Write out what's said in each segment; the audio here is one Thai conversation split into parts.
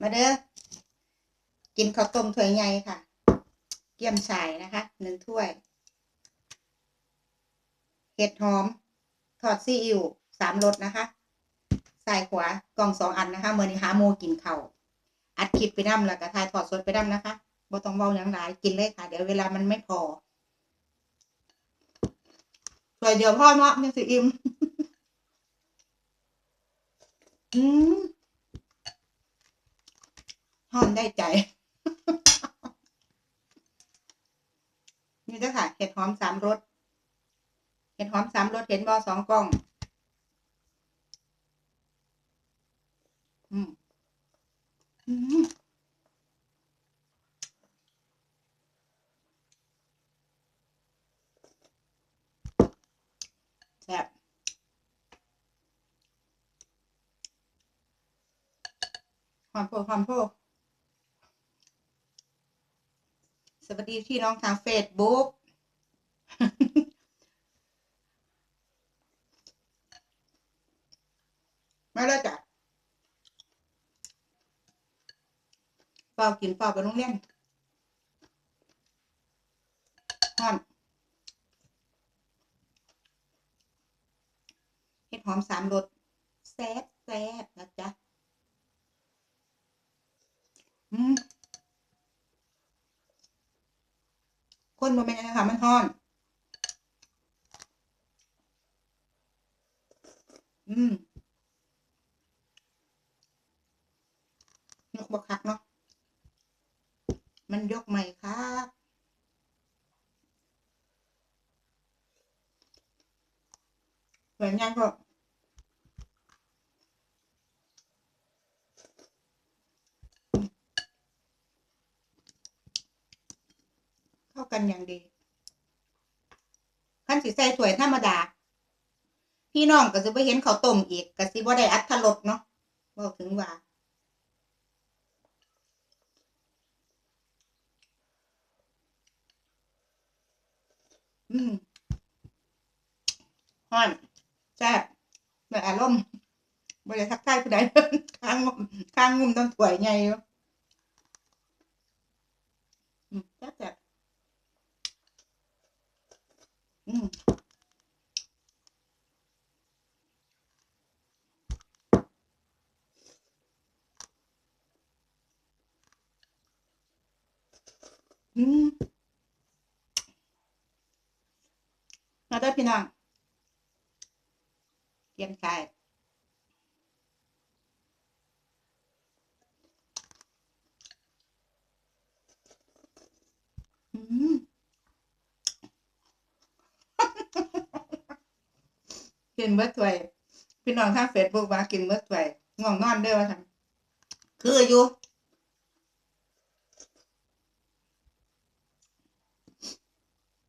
มาเด้อกินข้าวต้มถ้วยใหญ่ค่ะ เกี๊ยมฉ่ายนะคะหนึ่งถ้วย เห็ดหอม ทอดซีอิ๊วสามรสนะคะใส่ขวากล่องสองอันนะคะเมื่อนี้หาโมกินเข่าอัดคลิปไปน้ำแล้วก็ถ่ายทอดสดไปน้ำนะคะบ่ต้องเบาอย่างไรกินเลยค่ะ เดี๋ยวเวลามันไม่พอถ้วยเดียวพ่อเนาะมันสิอิ่มอืม หอมได้ใจ นี่เด้อค่ะ เห็ดหอมสามรส เห็ดหอมสามรสเห็นบอสองกล่อง อืม อืมแซ่บหอมโพหอมโพ สวัสดีพี่น้องทางเฟซบุ๊กมาแล้วจ้ะเปล่ากินเปล่าไปโรงเรียนฮอนเห็ดหอมสามรสแซ่บแซ่บนะจ๊ะ อืม คนบ่แม่นนะคะมันฮ้อน อืมยกบักคักเนาะ มันยกใหม่ครับเหมือนยังก็ กันอย่างดีขั้นสิใส่ถ้วยธรรมดา พี่น้องก็จะไปเห็นเขาต้มอีกก็สิบ่ได้อัตรสเนาะบอกถึงว่าอืมฮ้อนแซ่บแบบอารมณ์บริทักทายผู้ใดข้างงุมข้างงุมต้องถวยไงอยู่แซ่บ แซ่บอืมอืมมาได้อพี่น้องเตรียมใจอืม กินเมื่อถวยพี่น้องทางเฟซบุ๊กว่ากินเมื่อถวยง่วงนอนเด้อว่าทำคืออยู่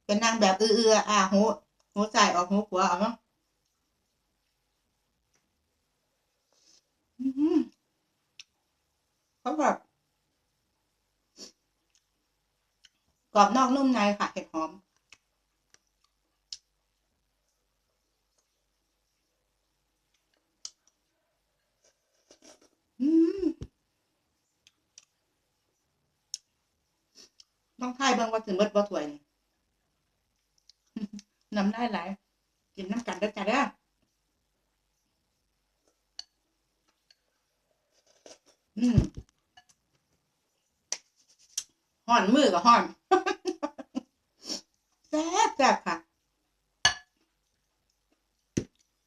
เป็นนางแบบเอื้อๆอ่าหูหูใส่ออกหูขวาออกเนาะอื้อหือเขาแบบกรอบนอกนุ่มในค่ะเห็ดหอม ต้องทายเบิ่งว่าถึงเบิดบ่ถวยนี่น้ำได้หลาย กินน้ำกันเด้จ้าเด้ออืมห่อนมือกับห่อนแซ่บแซ่บค่ะ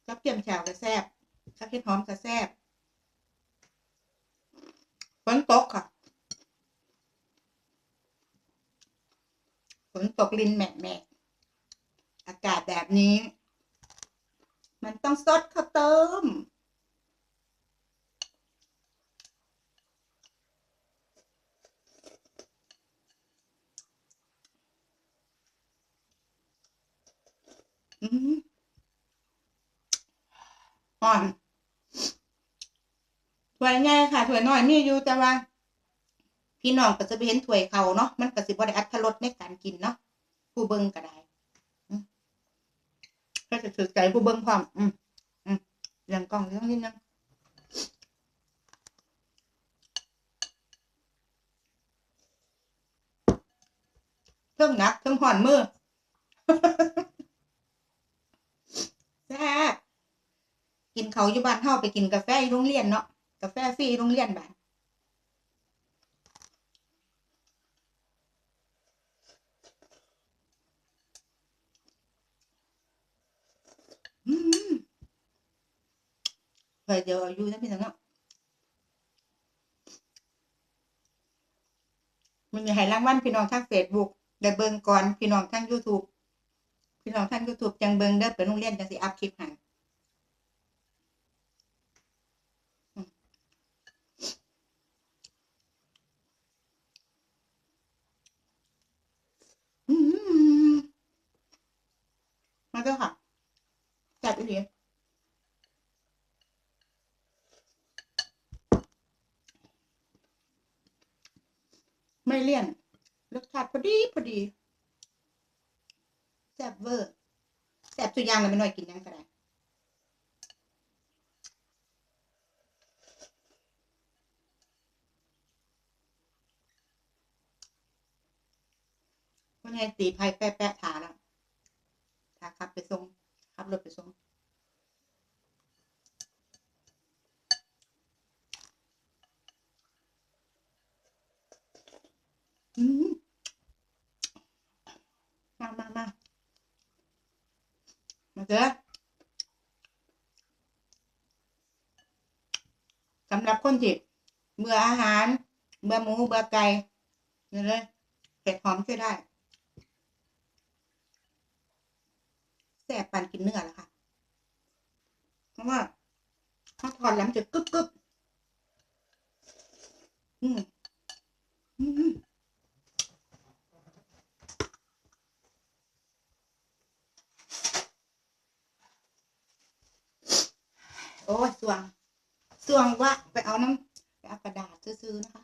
กับเกี๊ยมแฉวก็แซ่บกับเห็ดหอมก็แซ่บ นตกค่ะฝนตกลินแหม่แม่อากาศแบบนี้ มันต้องซดข้าวต้มอืมอ่อน ถวยใง่ค่ะถวยน้อยมีอยู่แต่ว่าพี่น้องก็จะไปเห็นถวยเขาเนาะมันก็สิบ่ได้อัตรสในการกินเนาะผู้เบิ้งก็ได้ก็จะสุดใจผู้เบิ้งความอืมอืมอย่างกล่องเรื่องนิดนึงเครื่องนักเครื่องห่อนมือแซ่บกินเขาอยู่บ้านเท่าไปกินกาแฟโรงเรียนเนาะ กาแฟฟรีโรงเรียนบ้านอืมเฮ้ยเดี๋ยวอายุนะพี่น้องเนาะมันมีให้รางวัลพี่น้องทางเฟซบุ๊กได้เบิ่งก่อนพี่น้องทาง YouTube พี่น้องทาง YouTube จังเบิ่งเด้อไปโรงเรียนจังสิอัพคลิปให้ อืมมาเจ้าค่ะจัดอีหลี ไม่เลี่ยนรสชาติพอดีพอดีแซ่บเวอร์แซ่บสุดอยางเลยไม่น้อยกินยังก็ได้วันนี้ตีไพ่แปะแปะถาแล้วถาขับไปส่งขับรถไปส่ง มามามามาเจอะสำหรับคนที่เบื่ออาหาร เบื่อหมูเบื่อไก่นี่เลยเผ็ดหอมช่วยได้แสบปานกินเนื้อแล้วค่ะ เพราะว่าถ้าทอดแล้วมันจะกึบกึบอืมอืมโอ้ย สวงสวงวะไปเอาน้ำไปเอากระดาษซื้อๆนะคะ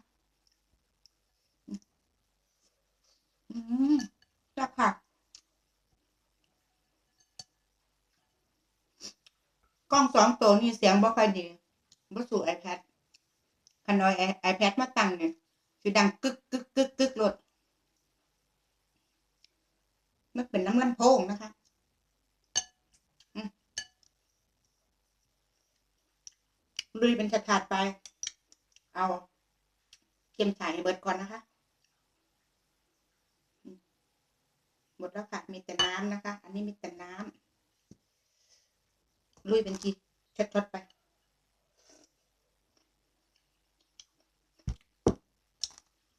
อืมแซ่บค่ะกล้องสองตัวนี่เสียงบ่ค่อยดีบ่สู่ iPad คันน้อย iPad มาตั้งเนี่ยสิดังกึกกึกกึกกึกโลดมันเป็นน้ำลำโพงนะคะอืม ลุยเป็นถาดๆไป เอาเข็มฉายให้เบิดก่อนนะคะ หมดแล้วค่ะ มีแต่น้ำนะคะ อันนี้มีแต่น้ำลุยเป็นจีช็ดๆไป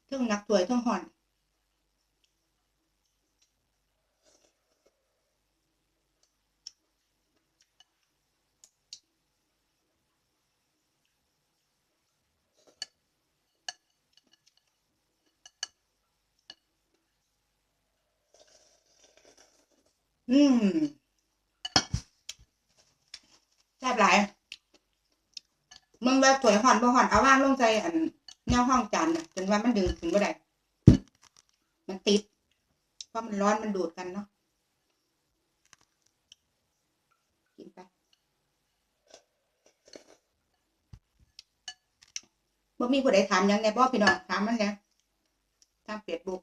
เท่งนักสวยเท่งห่อน อืมแซ่บหลายมึงแบบสวยหอนบ่หอนเอาว่างลงใจอันแนวห้องจานน่ะจนว่ามันดึงถึงบ่ได้มันติดเพราะมันร้อนมันดูดกันเนาะกินไปบ่มีผู้ใดถามยังแน่บ่พี่น้องถามมันแน่ทางเฟซบุ๊ก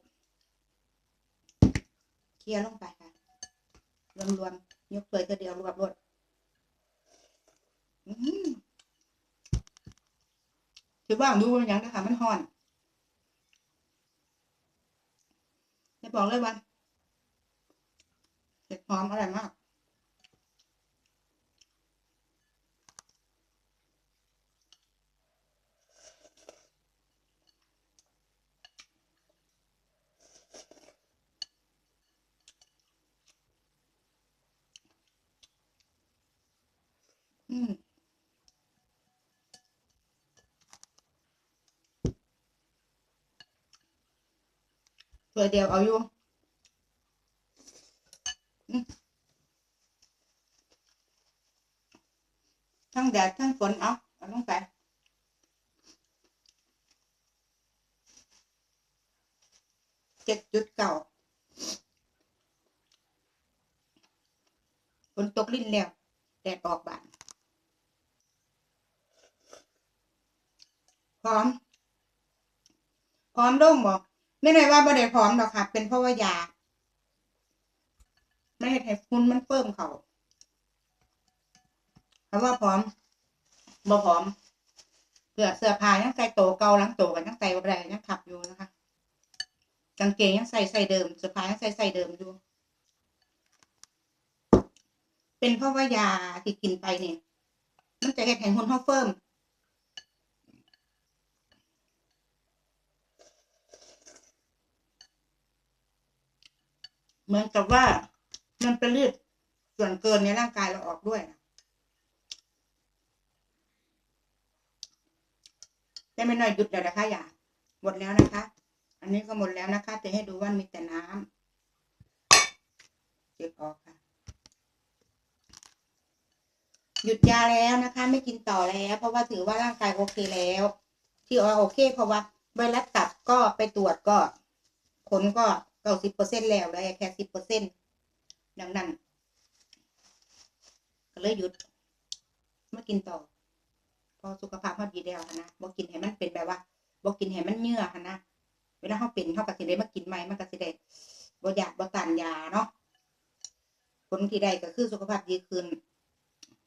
เคลียร์ลงไปค่ะ รวมๆยกถ้วยก็เดียวรวบรวดอืมถือว่าดูมันยังนะคะมันห่อนจะบอกเลยวันเห็ดหอมอร่อยมาก อืม ตัวเดียวเอาอยู่ทั้งแดดทั้งฝนเอาเอาลงไปเจ็ดจุดเก่าฝนตกลิ้นแล้วแดดออกบานพร้อมพร้อมลงบอก ไม่ได้ว่าบ่ได้พร้อมหรอกค่ะ เป็นเพราะว่ายาไม่ให้ให้คุณมันเพิ่มเขาเพราะว่าพร้อมบ่พร้อมเสื้อเสื้อผ้ายังใส่โตเก่าหลังโตกันยังใส่บ่ได้ยังขับอยู่นะคะกางเกงยังใส่ใส่เดิมเสื้อผ้ายังใส่ใส่เดิมอยู่ เป็นเพราะว่ายาที่กินไปเนี่ยมันจะเฮ็ดให้หุ่นเฮาเฟิ่ม เหมือนกับว่ามันไปรีดส่วนเกินในร่างกายเราออกด้วยนะได้ไม่น้อยหยุดแล้วนะคะอย่าหมดแล้วนะคะ อันนี้ก็หมดแล้วนะคะจะให้ดูว่ามีแต่น้ำเก็บออกค่ะ หยุดยาแล้วนะคะ ไม่กินต่อแล้ว เพราะว่าถือว่าร่างกายโอเคแล้ว ที่ว่าโอเค เพราะว่าไวรัสตับก็ไปตรวจก็ผลก็ เก้าสิบเปอร์เซ็นแล้วได้แค่สิบเปอร์เซ็นดังนั้นก็เลยหยุดไม่กินต่อ พอสุขภาพเขาดีแล้วนะบ่กินให้มันเป็นแบบว่าบ่กินให้มันเยื่อหั้นะเวลาเขาเป็นเขาก็สิได้มากินใหม่มันก็สิได้บ่อยากบ่ตานยาเนาะผลที่ได้ก็คือสุขภาพดีขึ้น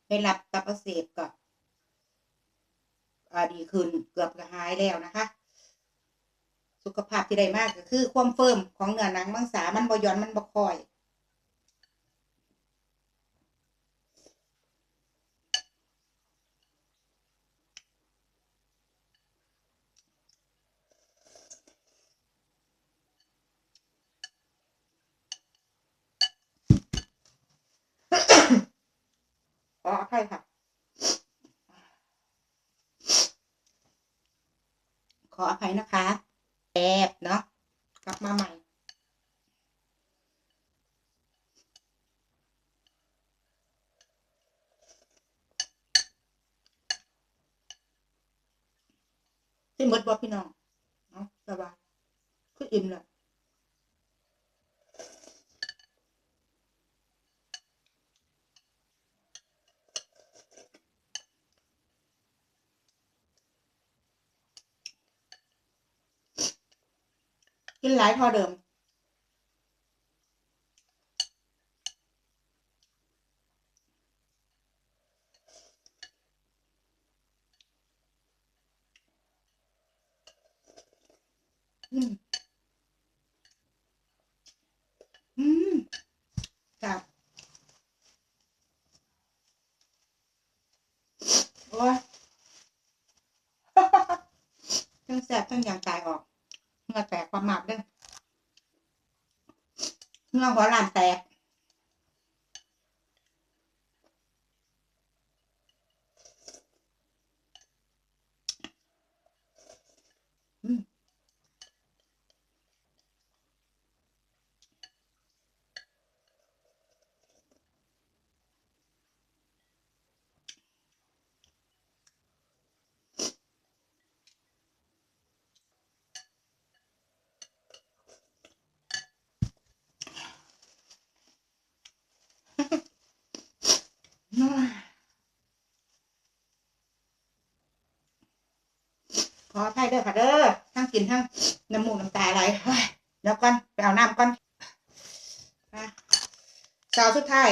ได้รับตับอักเสบก็ดีขึ้นเกือบจะหายแล้วนะคะ สุขภาพที่ได้มากก็คือความเฟิร์มของเนื้อหนังมังสามันบ่ย้อนมันบ่คอย ขออภัยค่ะขออภัยนะคะ บเนาะกลับมาใหม่ที่มดบอพี่น้องเนาะสบายคืออิ่มเลย กินหลายพอเดิม อืม อืมครับโอ้ยทั้งแสบทั้งยางตายออก เหงื่อแตกความหมากเด้อเงื่อหัวหลานแตก อืม ขออภัยเด้อค่ะเด้อทั้งกินทั้งน้ำมูกน้ำตาไหลเฮ้ยเดี๋ยวก่อนไปเอาน้ำก่อนนะสาวสุดท้าย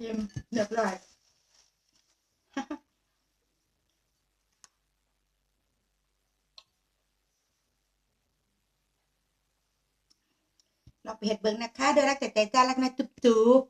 เยี่ยมเรียบร้อยเราไปเห็ดเบิ้งนะคะ โดยรักแต่ใจจ้ารักนะจุ๊บ